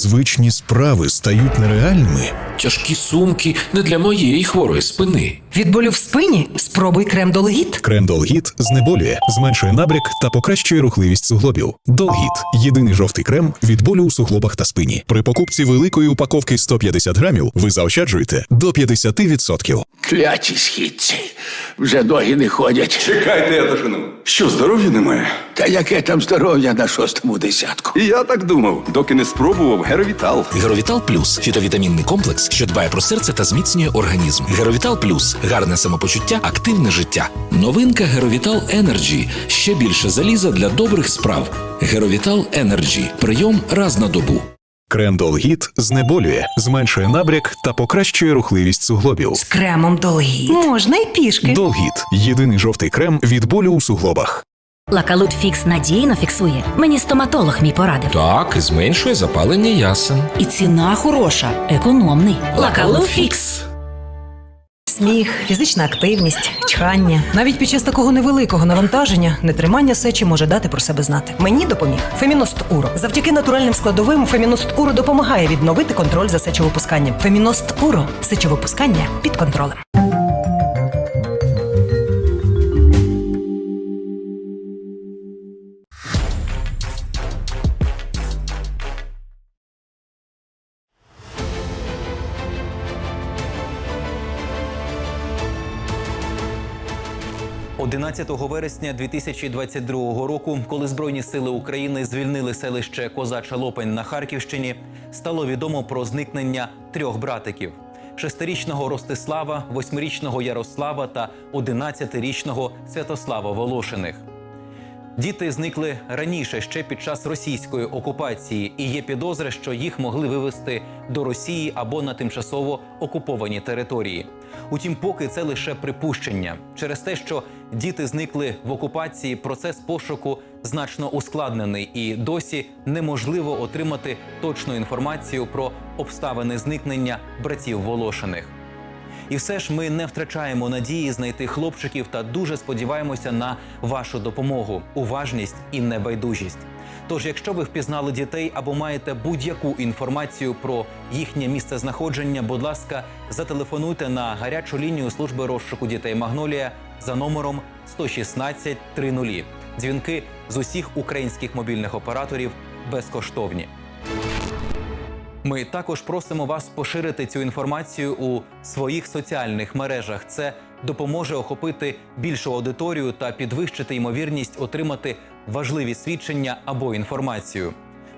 звичні справи стають нереальними, Тяжкі сумки не для моєї хворої спини. Від болю в спині спробуй крем Долгіт. крем Долгіт знеболює, зменшує набряк та покращує рухливість суглобів. Долгіт єдиний жовтий крем від болю у суглобах та спині. При покупці великої упаковки 150 грамів ви заощаджуєте до 50%. Кляті східці. Вже ноги не ходять. Чекайте, я дожену. Що, здоров'я немає? Та яке там здоров'я на шостому десятку? І я так думав, доки не спробував Геровітал. Геровітал Плюс фітовітамінний комплекс, що дбає про серце та зміцнює організм. Геровітал Плюс гарне самопочуття, активне життя. Новинка Геровітал Енерджі. Ще більше заліза для добрих справ. Геровітал Енерджі. Прийом раз на добу. Крем Долгіт знеболює, зменшує набряк та покращує рухливість суглобів. З кремом Долгіт. Можна й пішки. Долгіт єдиний жовтий крем від болю у суглобах. Лакалут Фікс надійно фіксує. Мені стоматолог мій порадив. Так, і зменшує запалення ясен. І ціна хороша, економний. Лакалут Фікс. Сміх, фізична активність, чхання. Навіть під час такого невеликого навантаження нетримання сечі може дати про себе знати. Мені допоміг Феміност Уро. Завдяки натуральним складовим Феміност Уро допомагає відновити контроль за сечовипусканням. Феміност Уро сечовипускання під контролем. – 11 вересня 2022 року, коли Збройні сили України звільнили селище Козача Лопень на Харківщині, стало відомо про зникнення трьох братиків: шестирічного Ростислава, восьмирічного Ярослава та одинадцятирічного Святослава Волошиних. Діти зникли раніше ще під час російської окупації, і є підозри, що їх могли вивезти до Росії або на тимчасово окуповані території. Утім, поки це лише припущення через те, що діти зникли в окупації, процес пошуку значно ускладнений, і досі неможливо отримати точну інформацію про обставини зникнення братів Волошиних. І все ж ми не втрачаємо надії знайти хлопчиків та дуже сподіваємося на вашу допомогу, уважність і небайдужість. Тож, якщо ви впізнали дітей або маєте будь-яку інформацію про їхнє місце знаходження, будь ласка, зателефонуйте на гарячу лінію служби розшуку дітей Магнолія за номером 116 30. Дзвінки з усіх українських мобільних операторів безкоштовні. Ми також просимо вас поширити цю інформацію у своїх соціальних мережах. Це допоможе охопити більшу аудиторію та підвищити ймовірність отримати важливі свідчення або інформацію.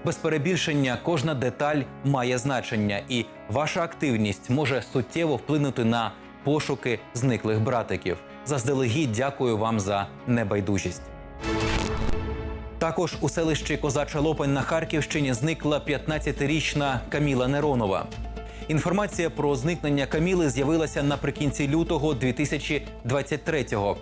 Без перебільшення кожна деталь має значення, і ваша активність може суттєво вплинути на пошуки зниклих братиків. Заздалегідь дякую вам за небайдужість. Також у селищі Козача Лопань на Харківщині зникла 15-річна Каміла Неронова. Інформація про зникнення Каміли з'явилася наприкінці лютого 2023-го.